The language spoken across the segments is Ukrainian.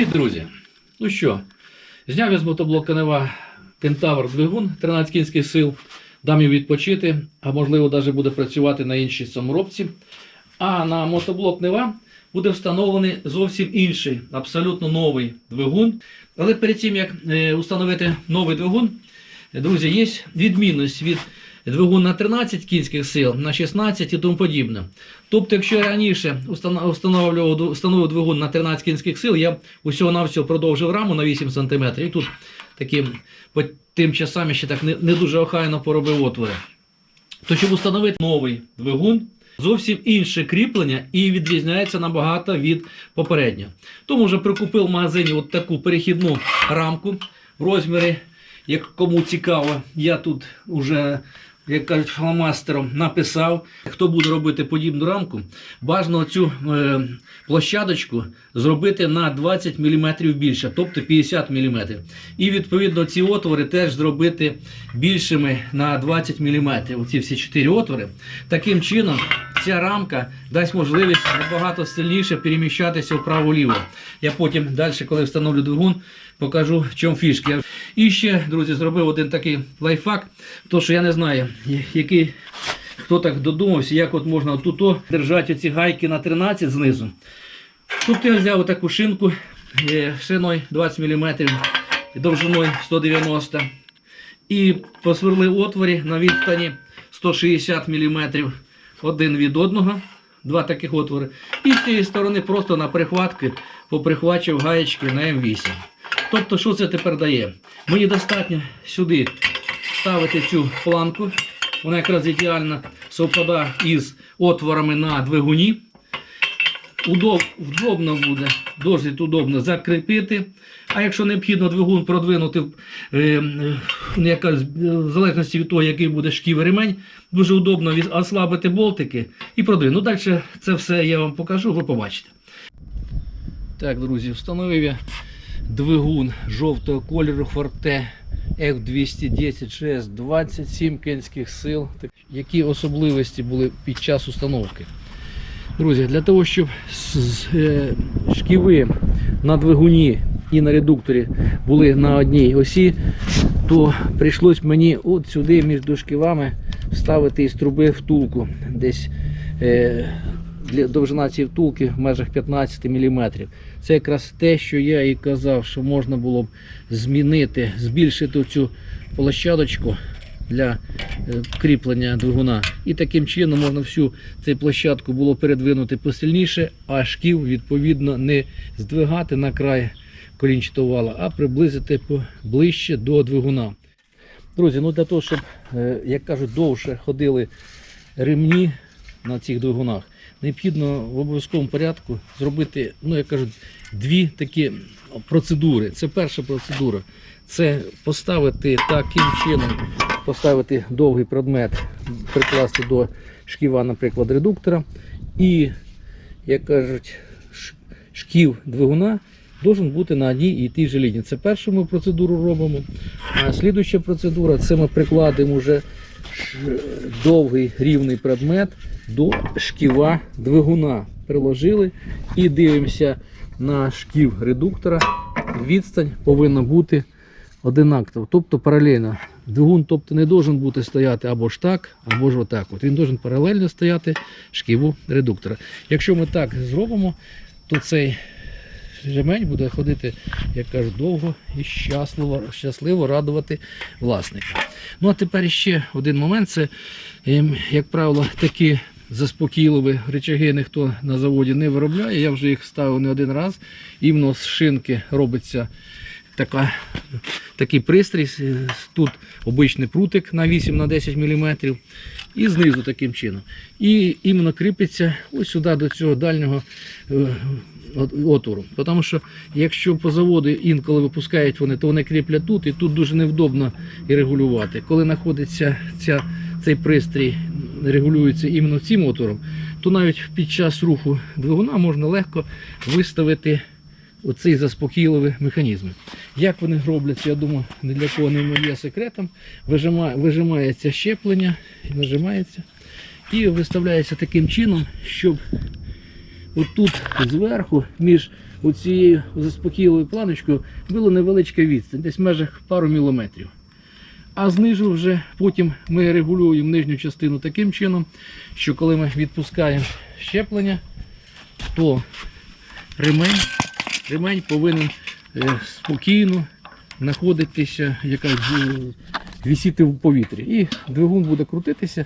Привіт, друзі! Ну що, зняв я з мотоблока Нева Кентавр двигун 13 кінських сил, дам їм відпочити, а можливо навіть буде працювати на іншій саморобці. А на мотоблок Нева буде встановлений зовсім інший, абсолютно новий двигун. Але перед тим як е, установити новий двигун, друзі, є відмінність від двигун на 13 кінських сил, на 16 і тому подібне. Тобто, якщо я раніше встановлював встановив двигун на 13 кінських сил, я усього навсього продовжив раму на 8 см. І тут таким по тим часам ще так не, не дуже охайно поробив отвори. То щоб установити новий двигун, зовсім інше кріплення і відрізняється набагато від попереднього. Тому вже прикупив в магазині от таку перехідну рамку в розмірі, як кому цікаво, я тут вже, як кажуть, фломастером написав, хто буде робити подібну рамку, бажано цю е, площадочку зробити на 20 мм більше, тобто 50 мм. І відповідно ці отвори теж зробити більшими на 20 мм. Оці всі 4 отвори. Таким чином, ця рамка дасть можливість набагато сильніше переміщатися вправо-ліво. Я потім далі, коли встановлю двигун, покажу, в чому фішки. І ще, друзі, зробив один такий лайфхак, то що я не знаю, який. Хто так додумався, як от можна тут держати ці гайки на 13 знизу. Тобто я взяв таку шинку шиною 20 мм, довжиною 190 і посверлив отворі на відстані 160 мм один від одного. Два таких отвори. І з цієї сторони просто на прихватки поприхвачив гаєчки на М8. Тобто, що це тепер дає? Мені достатньо сюди ставити цю планку. Вона якраз ідеально совпадає із отворами на двигуні. Удоб, удобно буде, досить удобно закріпити. А якщо необхідно двигун продвинути, е, е, яка, в залежності від того, який буде шків ремень, дуже удобно ослабити болтики і продвинути. Ну, далі це все я вам покажу, ви побачите. Так, друзі, встановив я двигун жовтого кольору Forte F210 GS 27 кінських сил. Які особливості були під час установки? Друзі, для того, щоб е, шківи на двигуні і на редукторі були на одній осі, то прийшлось мені от сюди між шківами вставити із труби втулку. Десь е, довжина цієї втулки в межах 15 мм. Це якраз те, що я і казав, що можна було б змінити, збільшити цю площадочку для е, кріплення двигуна. І таким чином можна всю цю площадку було передвинути посильніше, а шків відповідно не здвигати на край колінчатого вала, а приблизити ближче до двигуна. Друзі, ну для того, щоб, е, як кажуть, довше ходили ремні на цих двигунах, необхідно в обов'язковому порядку зробити, ну як кажуть, дві такі процедури. Це перша процедура. Це поставити таким чином, поставити довгий предмет, прикласти до шківа, наприклад, редуктора. І, як кажуть, шків двигуна должен бути на одній і тій же лінії. Це першу ми процедуру робимо. А слідуюча процедура це ми прикладемо вже довгий рівний предмет до шківа двигуна. Приложили і дивимося на шків редуктора. Відстань повинна бути одинакова, тобто паралельно. Двигун тобто, не должен бути стояти або ж так, або ж отак. От. Він должен паралельно стояти шківу редуктора. Якщо ми так зробимо, то цей ремень буде ходити, як кажуть, довго і щасливо, щасливо радувати власника. Ну а тепер ще один момент. Це, ем, як правило, такі заспокійливі речаги ніхто на заводі не виробляє. Я вже їх ставив не один раз. Іменно з шинки робиться така, такий пристрій. Тут обичний прутик на 8-10 мм. І знизу таким чином. І іменно кріпиться ось сюди до цього дальнього е, отвору. Тому що якщо по заводу інколи випускають вони, то вони кріплять тут, і тут дуже невдобно і регулювати. Коли знаходиться ця, цей пристрій, регулюється іменно цим отвором, то навіть під час руху двигуна можна легко виставити оцей заспокійливий механізм. Як вони робляться, я думаю, ні для кого не є секретом. Вижимає, вижимається щеплення, нажимається і виставляється таким чином, щоб отут зверху між у цією заспокійливою планочкою було невеличке відстань, десь в межах пару міліметрів. А знизу вже потім ми регулюємо нижню частину таким чином, що коли ми відпускаємо щеплення, то ремень, ремень повинен е, спокійно знаходитися, якась е, висіти в повітрі. І двигун буде крутитися,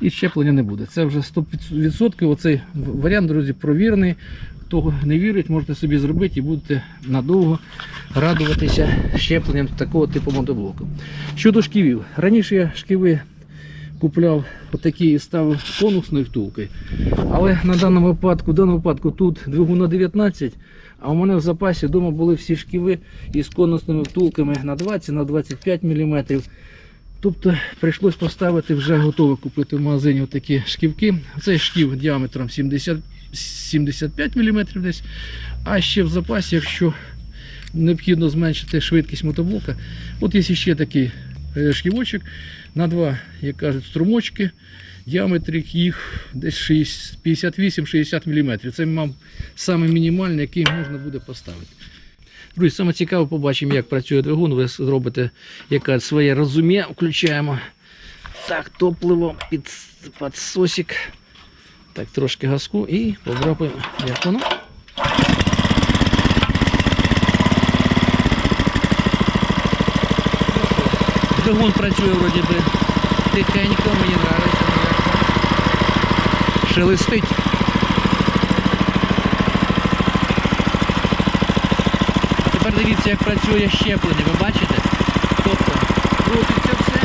і щеплення не буде. Це вже 100%. Оцей варіант, друзі, провірений. Хто не вірить, можете собі зробити і будете надовго радуватися щепленням такого типу мотоблоку. Щодо шківів. Раніше я шківи купляв отакі і ставив конусною втулкою. Але на даному випадку, в даному випадку тут двигун на 19, а у мене в запасі вдома були всі шківи із конусними втулками на 20, на 25 мм. Тобто прийшлось поставити вже готове купити в магазині такі шківки. Цей шків діаметром 70, 75 мм десь. А ще в запасі, якщо необхідно зменшити швидкість мотоблока, от є ще такий шківочок на два, як кажуть, струмочки. Діаметр їх десь 58-60 мм. Це, мав саме мінімальний, який можна буде поставити. Друзі, саме цікаво побачимо, як працює двигун. Ви зробите яке своє розуміння. Включаємо так, топливо під підсосик. Так, трошки газку і попробуємо, як воно. Двигун працює вроді би тихенько, мені подобається. Шелестить. Тепер дивіться, як працює щеплення, ви бачите? Тобто крутиться все,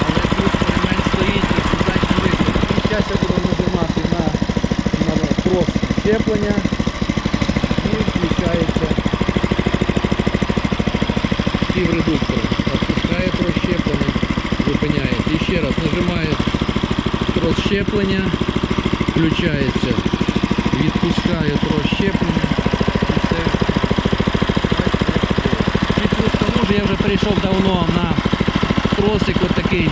але тут ремень стоїть і удачно виходить. Зараз я буду нажимати на, на трос щеплення і включається співредуктор. Опускає трос щеплення, зупиняється. І ще раз нажимає трос щеплення, включається, відпускає трос щеплення і все. Відпуск тому що я вже перейшов давно на тросик отакий.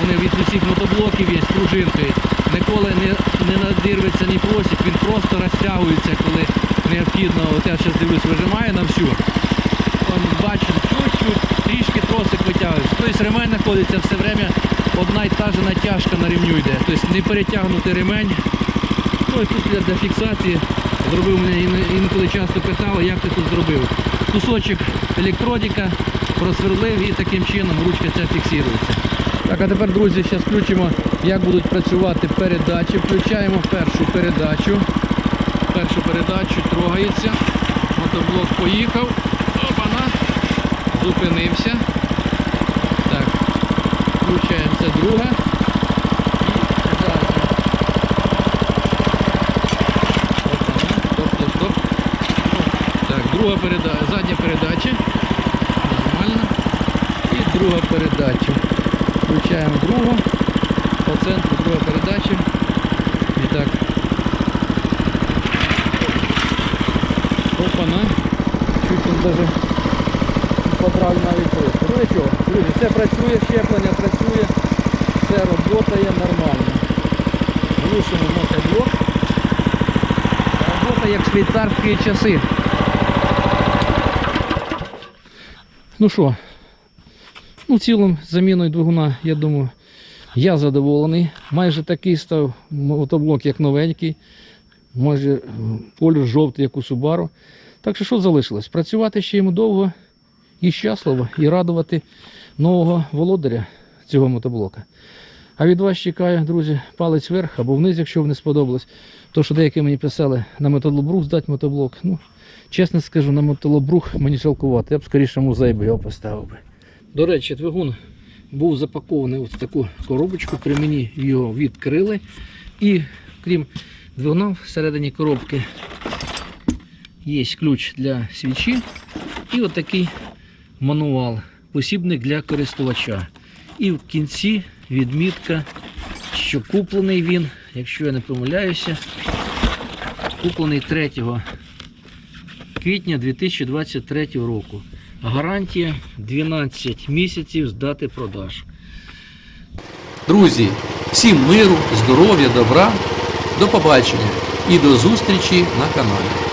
Вони від усіх мотоблоків є з пружинкою. Ніколи не, не надірветься ні тросик, він просто розтягується, коли необхідно. От я зараз дивлюсь, вижимає на всю. Бачите, чуть-чуть, витягується. Тобто ремень знаходиться все время, одна й та ж натяжка на ремню йде. Тобто не перетягнути ремень. Ну і тут я для фіксації зробив мене інколи часто питали, як ти тут зробив. Кусочок електродика просверлив і таким чином ручка ця фіксується. Так, а тепер, друзі, зараз включимо, як будуть працювати передачі. Включаємо першу передачу. Першу передачу трогається. Мотоблок поїхав. Опана. Зупинився. Так. Включаємо це друга. І передача. Опана. Стоп, стоп, стоп. Так, друга передача, задня передача. Нормально. І друга передача. Включаємо другу. По центру друга передача. І так. Опана. Чуть він даже поправ навіть трохи. Ну нічого, друзі, все працює, щеплення працює, все роботає нормально. Глушимо мотоблок. Робота як швейцарські часи. Ну що, ну в цілому заміною двигуна, я думаю, я задоволений. Майже такий став мотоблок, як новенький. Може колір жовтий, як у Subaru. Так що що залишилось? Працювати ще йому довго і щасливо, і радувати нового володаря цього мотоблока. А від вас чекаю, друзі, палець вверх або вниз, якщо вам не сподобалось. То, що деякі мені писали на металобрух здати мотоблок. Ну, чесно скажу, на металобрух мені жалкувати. Я б скоріше музей би його поставив би. До речі, двигун був запакований в таку коробочку. При мені його відкрили. І крім двигуна, всередині коробки є ключ для свічі і отакий мануал, посібник для користувача. І в кінці відмітка, що куплений він, якщо я не помиляюся, куплений 3 квітня 2023 року. Гарантія 12 місяців з дати продаж. Друзі, всім миру, здоров'я, добра, до побачення і до зустрічі на каналі.